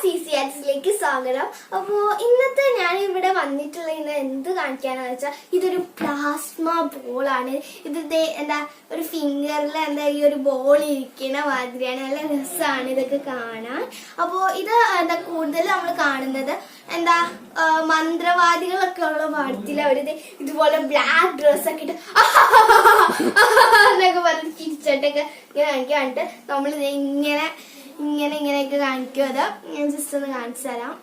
C C ആർട്സിലേക്ക് സ്വാഗതം. അപ്പോ ഇന്നത്തെ ഞാൻ ഇവിടെ വന്നിട്ടുള്ള ഇന്ന് എന്ത് കാണിക്കാന്ന് വെച്ചാൽ ഇതൊരു പ്ലാസ്മ ബോളാണ് ഇത് എന്താ ഒരു ഫിംഗറിൽ എന്താ ഈ ഒരു ബോൾ ഇരിക്കുന്ന മാതിരിയാണ്. നല്ല രസമാണ് ഇതൊക്കെ കാണാൻ. അപ്പോ ഇത് എന്താ കൂടുതൽ നമ്മൾ കാണുന്നത് എന്താ മന്ത്രവാദികളൊക്കെ ഉള്ള പാടത്തിൽ അവരിത് ഇതുപോലെ ബ്ലാക്ക് ഡ്രസ്സൊക്കെ ഇട്ട് എന്നൊക്കെ പറഞ്ഞ് ചിരിച്ചിട്ടൊക്കെ ഇങ്ങനെ കാണിക്കാണ്ട് നമ്മളിത് ഇങ്ങനെ ഇങ്ങനെ ഇങ്ങനെയൊക്കെ കാണിക്കും. അത് ഞാൻ ജസ്റ്റ് ഒന്ന് കാണിച്ചു തരാം.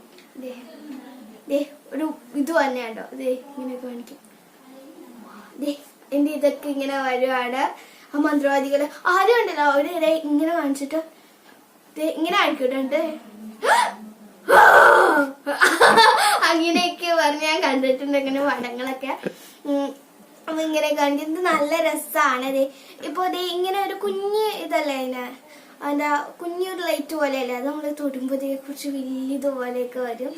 ദേ ഒരു ഇത് തന്നെയാണ്ടോ ദേ ഇങ്ങനെയൊക്കെ കാണിക്കും. ദേ ഇതൊക്കെ ഇങ്ങനെ വരുവാണ്. ആ മന്ത്രവാദികൾ ആരും ഉണ്ടല്ലോ? അവർ ഇങ്ങനെ കാണിച്ചിട്ട് ഇങ്ങനെ കാണിക്കട്ടുണ്ട്. അങ്ങനെയൊക്കെ പറഞ്ഞ് ഞാൻ കണ്ടിട്ടുണ്ട് ഇങ്ങനെ പടങ്ങളൊക്കെ. ഇങ്ങനെ കണ്ടിട്ട് നല്ല രസാണ് ദേ. ഇപ്പൊ ഇങ്ങനെ ഒരു കുഞ്ഞ് ഇതല്ലേ അതിന്? എന്താ കുഞ്ഞൊരു ലൈറ്റ് പോലെയല്ലേ? അത് നമ്മൾ തൊടുമ്പോഴത്തേ കുറച്ച് വലിയതുപോലെയൊക്കെ വരും.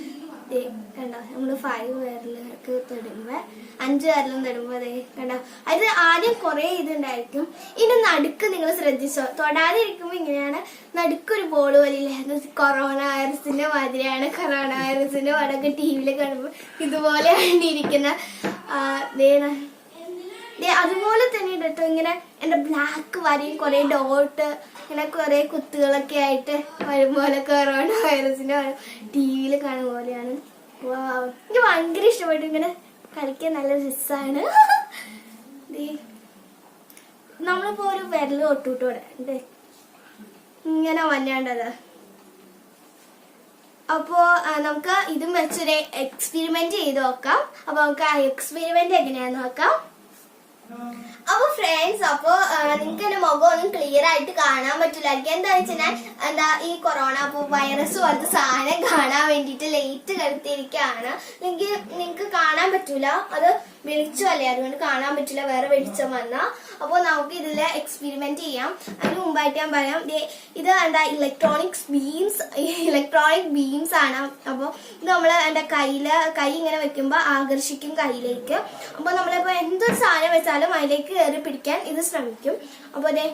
കണ്ടോ? നമ്മൾ ഫൈവ് വിരലൊക്കെ തൊടുമ്പോ അഞ്ച് വിരലും തൊടുമ്പോ ദേ കണ്ടോ? അത് ആദ്യം കുറെ ഇതുണ്ടായിരിക്കും. ഇനി നടുക്ക് നിങ്ങൾ ശ്രദ്ധിച്ചോ? തൊടാതിരിക്കുമ്പോ ഇങ്ങനെയാണ്. നടുക്കൊരു ബോൾ പോലെ അത് കൊറോണ വൈറസിന്റെ മാതിരിയാണ്. കൊറോണ വൈറസിന്റെ പടമൊക്കെ ടി വിയിൽ കാണുമ്പോൾ ഇതുപോലെയാണ് ഇരിക്കുന്ന. അതുപോലെ തന്നെ കേട്ടോ ഇങ്ങനെ എന്റെ ബ്ലാക്ക് വരയും കുറേ ഡോട്ട് ഇങ്ങനെ കുറേ കുത്തുകളൊക്കെ ആയിട്ട് വരും പോലെ കൊറോണ വൈറസിന്റെ ടി വിയിൽ കാണുന്ന പോലെയാണ്. എനിക്ക് ഭയങ്കര ഇഷ്ടപ്പെട്ടു. ഇങ്ങനെ കളിക്കാൻ നല്ല രസമാണ് നമ്മളിപ്പോ ഒരു വിരൽ തൊട്ടുവിട്ടോടെ. ഇങ്ങനെ വന്നാണ്ടത്. അപ്പോ നമുക്ക് ഇതും വെച്ചൊരു എക്സ്പെരിമെന്റ് ചെയ്ത് നോക്കാം. അപ്പോൾ നമുക്ക് ആ എക്സ്പെരിമെന്റ് എങ്ങനെയാന്ന് നോക്കാം. അപ്പൊ ഫ്രണ്ട്സ് അപ്പൊ നിങ്ങൾക്ക് എന്റെ മുഖം ഒന്നും ക്ലിയർ ആയിട്ട് കാണാൻ പറ്റില്ലായിരിക്കും എന്താ വെച്ചാൽ എന്താ ഈ കൊറോണ വൈറസ് പോലത്തെ സാധനം കാണാൻ വേണ്ടിട്ട് ലേറ്റ് കരുത്തിയിരിക്കുകയാണ് നിങ്ങക്ക് നിങ്ങൾക്ക് കാണാൻ പറ്റൂല. അത് വെളിച്ചമല്ലേ അതുകൊണ്ട് കാണാൻ പറ്റില്ല വേറെ വെളിച്ചം വന്നാ. അപ്പൊ നമുക്ക് ഇതിൽ എക്സ്പെരിമെന്റ് ചെയ്യാം. അതിന് മുമ്പായിട്ട് ഞാൻ പറയാം ഇത് എന്താ ഇലക്ട്രോണിക്സ് ബീംസ് ഇലക്ട്രോണിക് ബീംസ് ആണ്. അപ്പൊ ഇത് നമ്മൾ എന്താ കയ്യിൽ കൈ ഇങ്ങനെ വെക്കുമ്പോ ആകർഷിക്കും കയ്യിലേക്ക്. അപ്പൊ നമ്മളിപ്പോ എന്തൊരു സാധനം വെച്ചാലും അതിലേക്ക് കയറി പിടിക്കാൻ ഇത് ശ്രമിക്കും. അപ്പൊ ദേ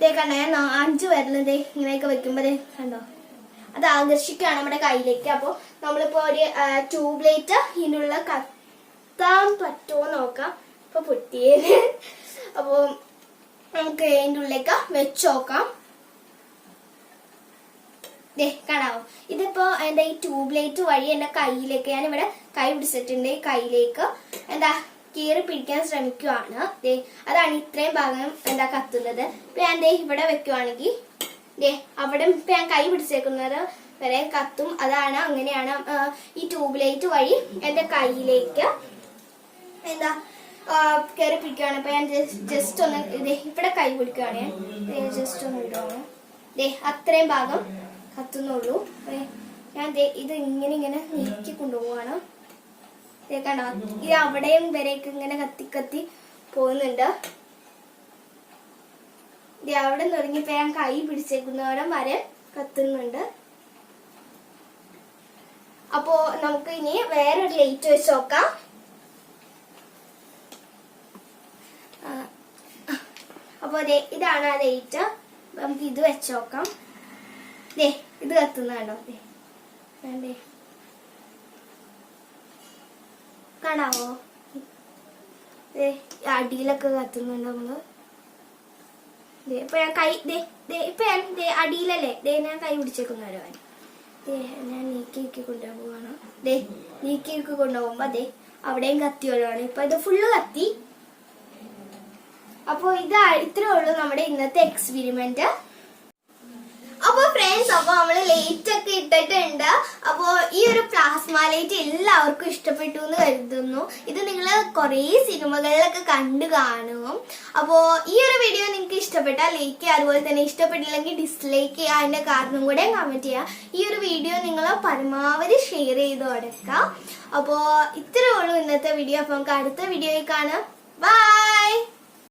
ദേ കണ്ട അഞ്ച് വിരൽ ദേ ഇങ്ങനെയൊക്കെ വെക്കുമ്പോൾ കണ്ടോ? അത് ആകർഷിക്കുകയാണ് നമ്മുടെ കയ്യിലേക്ക്. അപ്പോ നമ്മളിപ്പോ ഒരു ട്യൂബ് ലൈറ്റ് ഇതിനുള്ള കത്താൻ പറ്റുമോ നോക്കാം. ഇപ്പൊ പൊട്ടിയത് അപ്പോ നമുക്ക് അതിന്റെ ഉള്ളിലേക്ക് വെച്ച് നോക്കാം. ദേ കാണാവോ ഇതിപ്പോ എന്താ ഈ ട്യൂബ് ലൈറ്റ് വഴി എന്റെ കയ്യിലേക്ക് ഞാൻ ഇവിടെ കൈ പിടിച്ചിട്ടുണ്ട് കയ്യിലേക്ക്. എന്താ? കീറി പിടിക്കാൻ ശ്രമിക്കുവാണ്. അതാണ് ഇത്രയും ഭാഗം എന്താ കത്തുന്നത്. ഇപ്പൊ ഞാൻ ദേ ഇവിടെ വെക്കുവാണെങ്കിൽ ദേ അവിടെ ഇപ്പൊ ഞാൻ കൈ പിടിച്ചേക്കുന്നത് വരെ കത്തും. അതാണ് അങ്ങനെയാണ് ഈ ട്യൂബ് ലൈറ്റ് വഴി എന്റെ കയ്യിലേക്ക് എന്താ കയറി പിടിക്കുകയാണ് അപ്പൊ ഞാൻ ജസ്റ്റ് ഒന്ന് ഇവിടെ കൈ പിടിക്കുകയാണ് ഞാൻ ജസ്റ്റ് ഒന്ന് ഇടുവാണ്. ദേ അത്രയും ഭാഗം കത്തുന്നുള്ളൂ. ഞാൻ ഇത് ഇങ്ങനെ ഇങ്ങനെ നീക്കി കൊണ്ടുപോവാണ്. കണ്ടോ? ഇത് അവിടെയും വരേക്ക് ഇങ്ങനെ കത്തി കത്തി പോകുന്നുണ്ട്. ദേ അവിടെ നിറങ്ങിപ്പോ ഞാൻ കൈ പിടിച്ചേക്കുന്നവരം വരെ കത്തുന്നുണ്ട്. അപ്പോ നമുക്ക് ഇനി വേറൊരു ലൈറ്റ് വെച്ച് നോക്കാം. അപ്പോ ഇതാണ് ആ ലൈറ്റ്. നമുക്ക് ഇത് വെച്ച് നോക്കാം. ഇത് കത്തുന്ന കണ്ടോ ദേ ദേ. കാണാവോ അടിയിലൊക്കെ കത്തുന്നുണ്ട് നമ്മൾ. ഇപ്പൊ ഞാൻ കൈ ഇപ്പൊ ഞാൻ അടിയിലല്ലേ? ദേ ഞാൻ കൈ പിടിച്ചേക്കുന്ന ഒരുവൻ ഞാൻ നീക്കി നീക്കി കൊണ്ടുപോവാണ് ദേ നീക്കി നീക്കി കൊണ്ടുപോകുമ്പോ അതെ അവിടെയും കത്തി വരുവാണ് ഇപ്പൊ ഇത് ഫുള്ള് കത്തി. അപ്പോ ഇത് ഇത്രേ ഉള്ളൂ നമ്മുടെ ഇന്നത്തെ എക്സ്പെരിമെന്റ് അപ്പൊ ഫ്രണ്ട്സ് അപ്പൊ നമ്മൾ ലൈറ്റ് ഒക്കെ ഇട്ടിട്ടുണ്ട്. അപ്പോ ഈ ഒരു പ്ലാസ്മ ലൈറ്റ് എല്ലാവർക്കും ഇഷ്ടപ്പെട്ടു എന്ന് കരുതുന്നു. ഇത് നിങ്ങൾ കുറേ സിനിമകളിലൊക്കെ കണ്ടു കാണും. അപ്പോ ഈ ഒരു വീഡിയോ നിങ്ങൾക്ക് ഇഷ്ടപ്പെട്ടാൽ ലൈക്ക് ചെയ്യുക. അതുപോലെ തന്നെ ഇഷ്ടപ്പെട്ടില്ലെങ്കിൽ ഡിസ്ലൈക്ക് ചെയ്യുക. അതിന്റെ കാരണം കൂടെ കമന്റ് ചെയ്യുക ഈ ഒരു വീഡിയോ നിങ്ങൾ പരമാവധി ഷെയർ ചെയ്ത് കൊടുക്കുക. അപ്പോ ഇത്രേ ഉള്ളൂ ഇന്നത്തെ വീഡിയോ അപ്പൊ നമുക്ക് അടുത്ത വീഡിയോയിൽ കാണാം. ബൈ